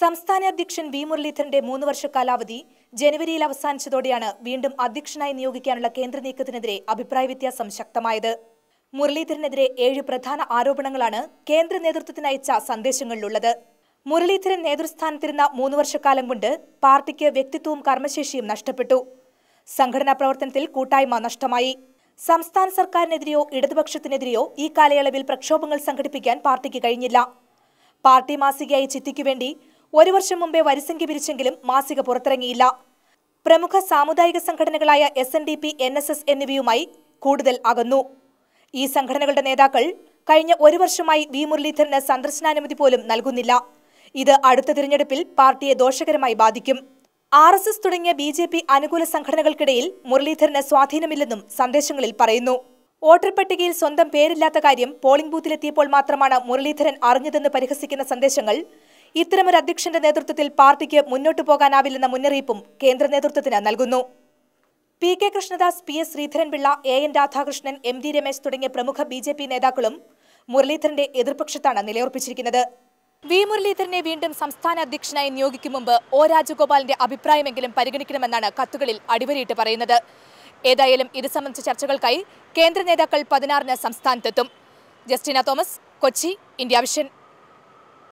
സംസ്ഥാന അധ്യക്ഷൻ വി മുരളീധരന്റെ മൂന്ന് വർഷ കാലാവധി ജനുവരിയിൽ അവസാനിച്ചതോടെയാണ് വീണ്ടും അധ്യക്ഷനായി നിയോഗിക്കാനുള്ള കേന്ദ്ര നീക്കത്തിനെതിരെ അഭിപ്രായ വ്യത്യാസം ശക്തമായത്. മുരളീധരനെതിരെ ഏഴ് പ്രധാന ആരോപണങ്ങളാണ് കേന്ദ്ര നേതൃത്വത്തിന് അയച്ച സന്ദേശങ്ങളിലുള്ളത്. മുരളീധരൻ നേതൃസ്ഥാനത്തിരുന്ന മൂന്ന് വർഷക്കാലം കൊണ്ട് പാർട്ടിക്ക് വ്യക്തിത്വവും കർമ്മശേഷിയും നഷ്ടപ്പെട്ടു. സംഘടനാ പ്രവർത്തനത്തിൽ കൂട്ടായ്മ നഷ്ടമായി. സംസ്ഥാന സർക്കാരിനെതിരെയോ ഇടതുപക്ഷത്തിനെതിരെയോ ഈ കാലയളവിൽ പ്രക്ഷോഭങ്ങൾ സംഘടിപ്പിക്കാൻ പാർട്ടിക്ക് കഴിഞ്ഞില്ല. പാർട്ടി മാസികയായി ചിത്തിക്കു വേണ്ടി ഒരു വർഷം മുമ്പേ വരിസംഖ്യ പിരിച്ചെങ്കിലും മാസിക പുറത്തിറങ്ങിയില്ല. പ്രമുഖ സാമുദായിക സംഘടനകളായ S N D P N S S എന്നിവയുമായി കൂടുതൽ അകന്നു. ഈ സംഘടനകളുടെ നേതാക്കൾ കഴിഞ്ഞ ഒരു വർഷമായി വി മുരളീധരന് സന്ദർശനാനുമതി പോലും നൽകുന്നില്ല. ഇത് അടുത്ത തിരഞ്ഞെടുപ്പിൽ പാർട്ടിയെ ദോഷകരമായി ബാധിക്കും. ആർ എസ് എസ് തുടങ്ങിയ ബി ജെ പി അനുകൂല സംഘടനകൾക്കിടയിൽ മുരളീധരന് സ്വാധീനമില്ലെന്നും സന്ദേശങ്ങളിൽ പറയുന്നു. വോട്ടർ പട്ടികയിൽ സ്വന്തം പേരില്ലാത്ത കാര്യം പോളിംഗ് ബൂത്തിലെത്തിയപ്പോൾ മാത്രമാണ് മുരളീധരൻ അറിഞ്ഞതെന്ന് പരിഹസിക്കുന്ന സന്ദേശങ്ങൾ ഇത്തരമൊരു അധ്യക്ഷന്റെ നേതൃത്വത്തിൽ പാർട്ടിക്ക് മുന്നോട്ടു പോകാനാവില്ലെന്ന മുന്നറിയിപ്പും കേന്ദ്ര നേതൃത്വത്തിന് നൽകുന്നു. P K Krishnadas P S Sreedharan Pillai A N Radhakrishnan M D Ramesh തുടങ്ങിയ പ്രമുഖ ബി ജെ പി നേതാക്കളും മുരളീധരന്റെ എതിർപക്ഷത്താണ് നിലയുറപ്പിച്ചിരിക്കുന്നത്. വി മുരളീധരനെ വീണ്ടും സംസ്ഥാന അധ്യക്ഷനായി നിയോഗിക്കും മുമ്പ് ഒ രാജഗോപാലിന്റെ അഭിപ്രായമെങ്കിലും പരിഗണിക്കണമെന്നാണ് കത്തുകളിൽ അടിവരയിട്ട് പറയുന്നത്. ഏതായാലും ഇത് സംബന്ധിച്ച ചർച്ചകൾക്കായി കേന്ദ്ര നേതാക്കൾ പതിനാറിന് സംസ്ഥാനത്തെത്തും. Justina Thomas Kochi India vision